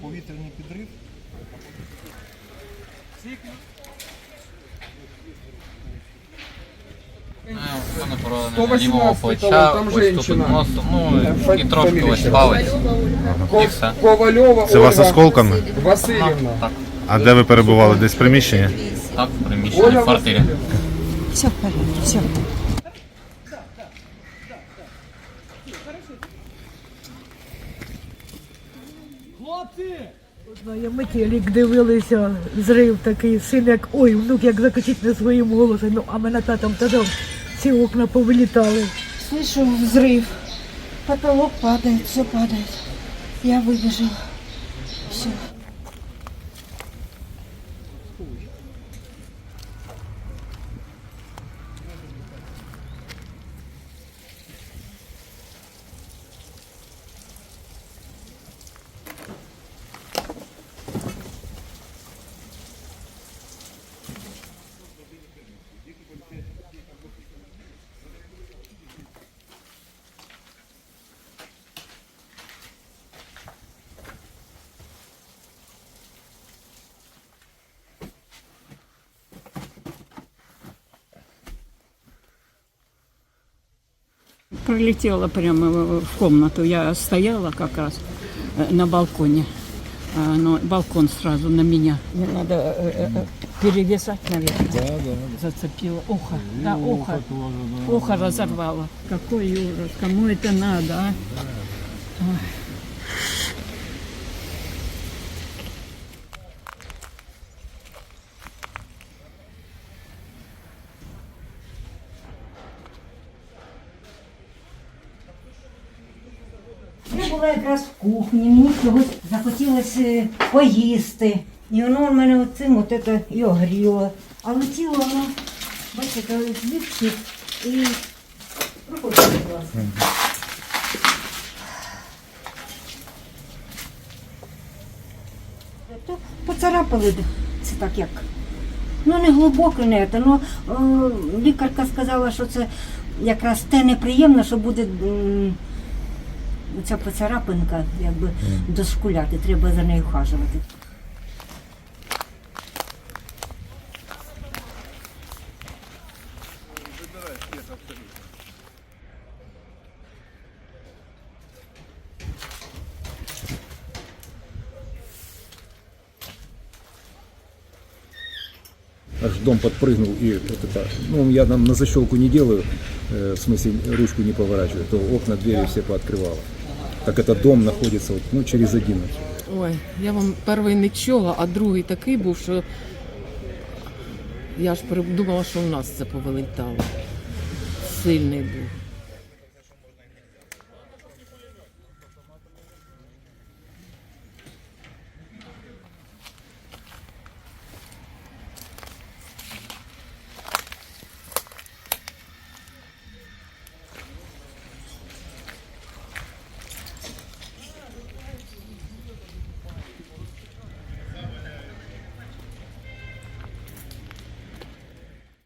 Повітряний підрив. Поранення 118 лівого плеча, ось тут носом, ну і трошки ось палець. І все. Ковальова Це вас осколками? Васильівна. Так, А де ви перебували? Десь в приміщенні? так, в приміщенні, в квартирі. Все в порядке, все. Знає, ми телек дивилися, зрив такий, син як, ой, внук як закричить не своїм голосом, ну, а мене татом тоді всі окна повилітали. Слышу взрыв. Потолок падает, все падает. Я выбежала. Пролетела прямо в в комнату. Я стояла как раз э, на балконе. А, Но балкон сразу на меня. Мне надо э, э, перевязать, наверное. Да, да. Зацепило. Ухо. Да, ухо. Ухо разорвало. Какой ужас. Кому это надо, а? Я Була якраз в кухні, мені чогось захотілося е, поїсти. І воно в мене оцим от це і огріло. А летіло воно, бачите, звідси і проходить, будь ласка. Поцарапали це так як. Ну не глибоко не те. Ну, лікарка сказала, що це якраз те неприємне, що буде м, ця поцарапинка, якби дошкуляти, треба за нею хажувати. аж дом подпрыгнул и вот это, ну я там на защелку не делаю, э, в смысле ручку не поворачиваю, то окна, двери все пооткрывало. Так это дом находится вот, ну, через один. Ой, я вам перший не чула, а другий такий був, що я ж думала, що в нас це повилетало. Сильний був.